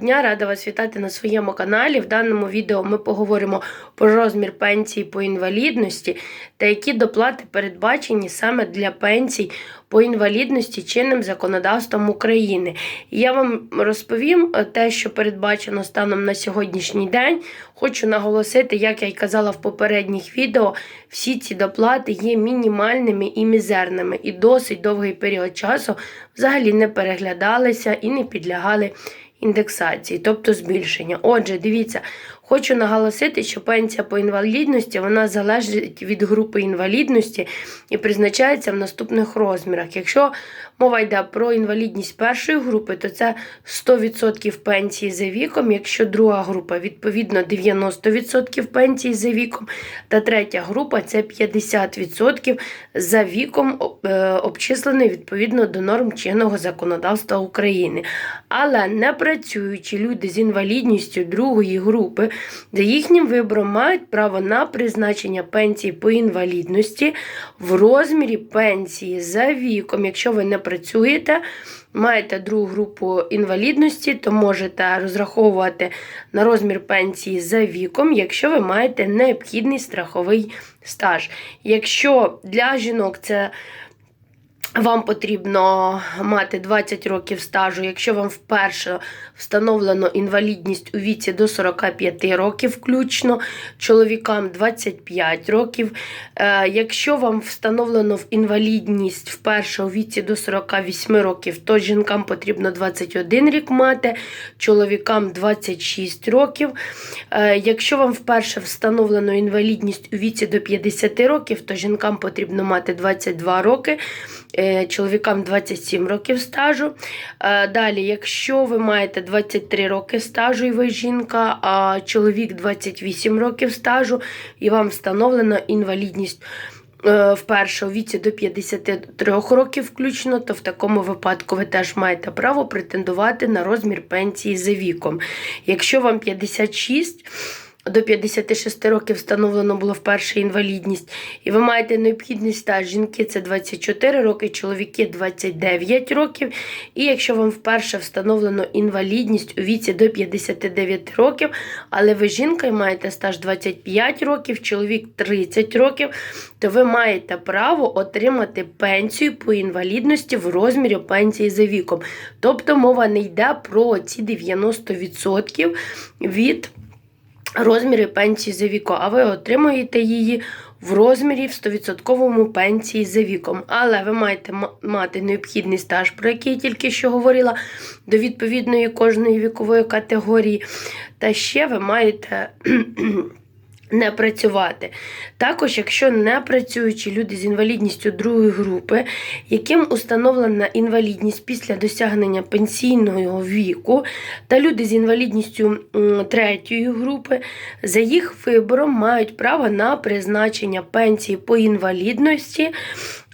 Дня рада вас вітати на своєму каналі. В даному відео ми поговоримо про розмір пенсії по інвалідності та які доплати передбачені саме для пенсій по інвалідності чинним законодавством України. Я вам розповім е, те, що передбачено станом на сьогоднішній день. Хочу наголосити, як я й казала в попередніх відео, всі ці доплати є мінімальними і мізерними, і досить довгий період часу взагалі не переглядалися і не підлягали індексації, тобто збільшення. Отже, дивіться, хочу наголосити, що пенсія по інвалідності вона залежить від групи інвалідності і призначається в наступних розмірах. Якщо мова йде про інвалідність першої групи, то це 100% пенсії за віком. Якщо друга група, відповідно 90% пенсії за віком, та третя група це 50% за віком е, обчислений відповідно до норм чинного законодавства України. Але не працюючі люди з інвалідністю другої групи за їхнім вибором мають право на призначення пенсії по інвалідності в розмірі пенсії за віком. Якщо ви не працюєте, маєте другу групу інвалідності, то можете розраховувати на розмір пенсії за віком, якщо ви маєте необхідний страховий стаж. Якщо для жінок це вам потрібно мати 20 років стажу, якщо вам вперше встановлено інвалідність у віці до 45 років, включно, чоловікам 25 років. Е, Якщо вам встановлено інвалідність вперше у віці до 48 років, то жінкам потрібно 21 рік мати, чоловікам 26 років. Е, Якщо вам вперше встановлено інвалідність у віці до 50 років, то жінкам потрібно мати 22 роки. Е, чоловікам 27 років стажу. Е, Далі, якщо ви маєте 23 роки стажу і ви жінка, а чоловік 28 років стажу, і вам встановлено інвалідність е, вперше у віці до 53 років включно, то в такому випадку ви теж маєте право претендувати на розмір пенсії за віком. Якщо вам 56, до 56 років встановлено було вперше інвалідність, і ви маєте необхідний стаж. Жінки це 24 роки, чоловіки 29 років. І якщо вам вперше встановлено інвалідність у віці до 59 років, але ви жінка і маєте стаж 25 років, чоловік 30 років, то ви маєте право отримати пенсію по інвалідності в розмірі пенсії за віком. Тобто мова не йде про ці 90% від розмірі пенсії за віком, а ви отримуєте її в розмірі в 100% пенсії за віком. Але ви маєте мати необхідний стаж, про який я тільки що говорила, до відповідної кожної вікової категорії. Та ще ви маєте. Не працювати. Також, якщо не працюючі люди з інвалідністю другої групи, яким установлена інвалідність після досягнення пенсійного віку, та люди з інвалідністю третьої групи, за їх вибором мають право на призначення пенсії по інвалідності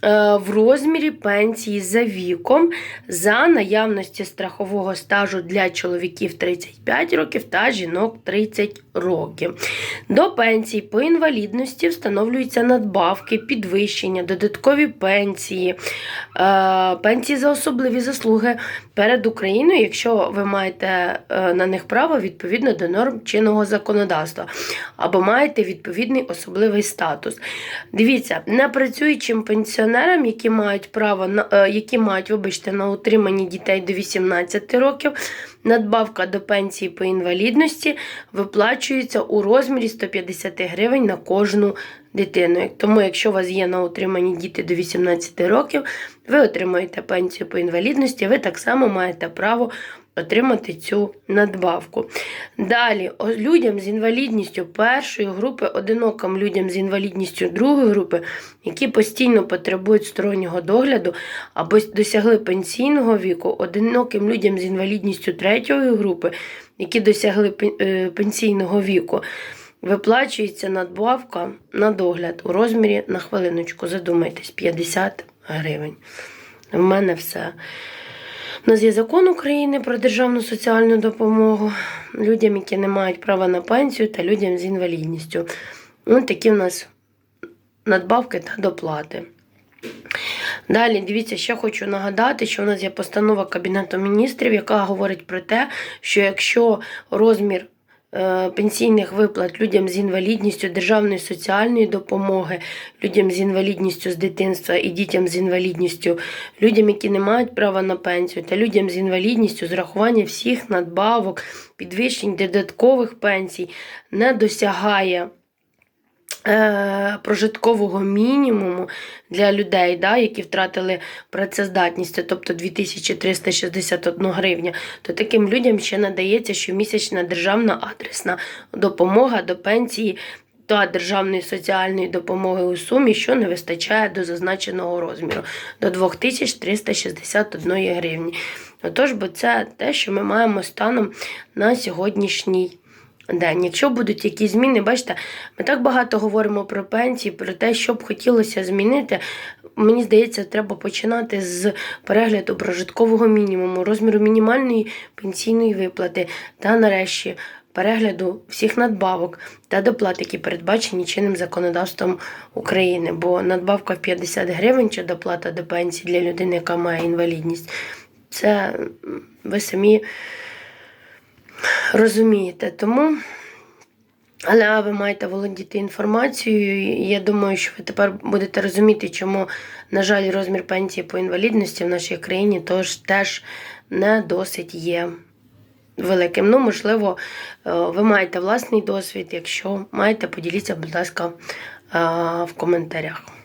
в розмірі пенсії за віком за наявності страхового стажу для чоловіків 35 років та жінок 30 років. До пенсії по інвалідності встановлюються надбавки, підвищення, додаткові пенсії, е, пенсії за особливі заслуги перед Україною, якщо ви маєте е, на них право відповідно до норм чинного законодавства, або маєте відповідний особливий статус. Дивіться, непрацюючим пенсіонерам, які мають право на е, які мають, вибачте, на утриманні дітей до 18 років, надбавка до пенсії по інвалідності виплачується у розмірі 150 гривень на кожну дитину. Тому, якщо у вас є на утриманні діти до 18 років, ви отримаєте пенсію по інвалідності, ви так само маєте право отримати цю надбавку. Далі, людям з інвалідністю першої групи, одиноким людям з інвалідністю другої групи, які постійно потребують стороннього догляду або досягли пенсійного віку, одиноким людям з інвалідністю третьої групи, які досягли е, пенсійного віку. Виплачується надбавка на догляд у розмірі на хвилиночку, задумайтесь, 50 гривень. У мене все. У нас є закон України про державну соціальну допомогу людям, які не мають права на пенсію, та людям з інвалідністю. Ось такі в нас надбавки та доплати. Далі, дивіться, ще хочу нагадати, що у нас є постанова Кабінету міністрів, яка говорить про те, що якщо розмір пенсійних виплат людям з інвалідністю, державної соціальної допомоги, людям з інвалідністю з дитинства і дітям з інвалідністю, людям, які не мають права на пенсію, та людям з інвалідністю з рахування всіх надбавок, підвищень додаткових пенсій не досягає е, прожиткового мінімуму для людей, да, які втратили працездатність, тобто 2361 гривня, то таким людям ще надається щомісячна державна адресна допомога до пенсії та державної соціальної допомоги у сумі, що не вистачає до зазначеного розміру до 2361 гривні. Отож, бо це те, що ми маємо станом на сьогоднішній день. Якщо будуть якісь зміни, бачите, ми так багато говоримо про пенсії, про те, що б хотілося змінити. Мені здається, треба починати з перегляду прожиткового мінімуму, розміру мінімальної пенсійної виплати та нарешті. Перегляду всіх надбавок та доплат, які передбачені чинним законодавством України. Бо надбавка в 50 гривень чи доплата до пенсії для людини, яка має інвалідність, це ви самі розумієте. Тому, але ви маєте володіти інформацією. і Я думаю, що ви тепер будете розуміти, чому, на жаль, розмір пенсії по інвалідності в нашій країні тож теж не досить є великим. Ну, можливо, е, ви маєте власний досвід. Якщо маєте, поділіться, будь ласка, е, в коментарях.